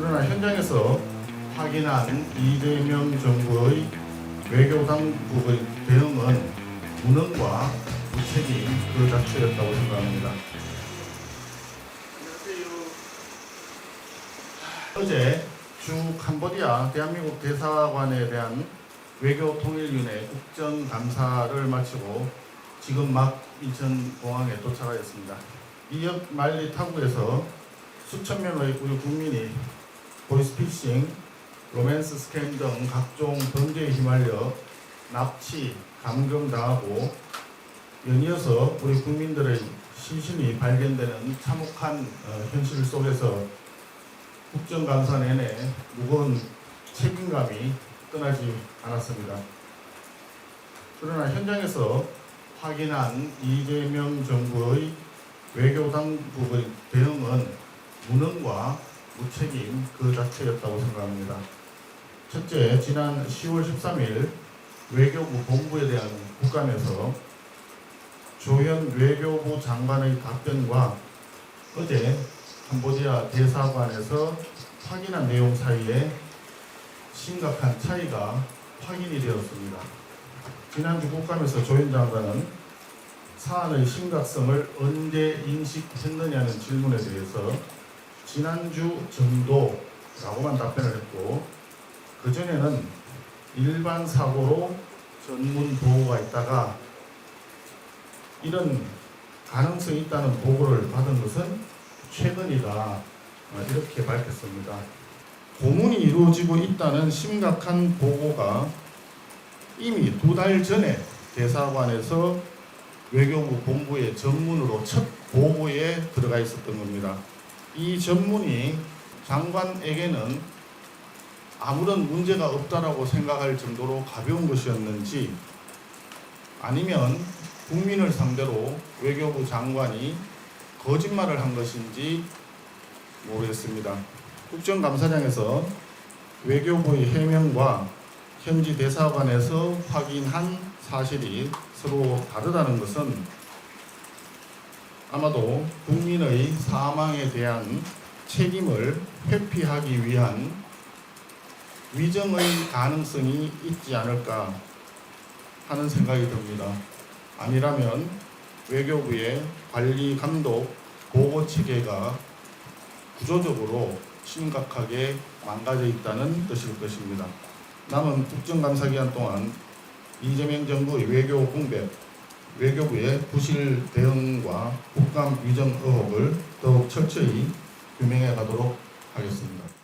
그러나 현장에서 확인한 이재명 정부의 외교 당국의 대응은 무능과 무책임 그 자체였다고 생각합니다. 어제 주 캄보디아 대한민국 대사관에 대한 외교통일위원회 국정감사를 마치고 지금 막 인천공항에 도착하였습니다. 이역 만리 타구에서 수천 명의 우리 국민이 보이스피싱, 로맨스 스캠 등 각종 범죄에 휘말려 납치, 감금당하고 연이어서 우리 국민들의 시신이 발견되는 참혹한 어, 현실 속에서 국정감사 내내 무거운 책임감이 떠나지 않았습니다. 그러나 현장에서 확인한 이재명 정부의 외교 당국의 대응은 무능과 무책임 그 자체였다고 생각합니다. 첫째, 지난 10월 13일 외교부 본부에 대한 국감에서 조현 외교부 장관의 답변과 어제 캄보디아 대사관에서 확인한 내용 사이에 심각한 차이가 확인이 되었습니다. 지난주 국감에서 조현 장관은 사안의 심각성을 언제 인식했느냐는 질문에 대해서 지난주 정도라고만 답변을 했고 그전에는 일반 사고로 전문 보고가 있다가 이런 가능성이 있다는 보고를 받은 것은 최근이다 어, 이렇게 밝혔습니다. 고문이 이루어지고 있다는 심각한 보고가 이미 두 달 전에 대사관에서 외교부 본부의 전문으로 첫 보고에 들어가 있었던 겁니다. 이 전문이 장관에게는 아무런 문제가 없다라고 생각할 정도로 가벼운 것이었는지 아니면 국민을 상대로 외교부 장관이 거짓말을 한 것인지 모르겠습니다. 국정감사장에서 외교부의 해명과 현지 대사관에서 확인한 사실이 서로 다르다는 것은 아마도 국민의 사망에 대한 책임을 회피하기 위한 위정의 가능성이 있지 않을까 하는 생각이 듭니다. 아니라면 외교부의 관리 감독 보고 체계가 구조적으로 심각하게 망가져 있다는 뜻일 것입니다. 남은 국정감사 기간 동안 이재명 정부의 외교 공백, 외교부의 부실 대응과 국감 위정 의혹을 더욱 철저히 규명해 가도록 하겠습니다.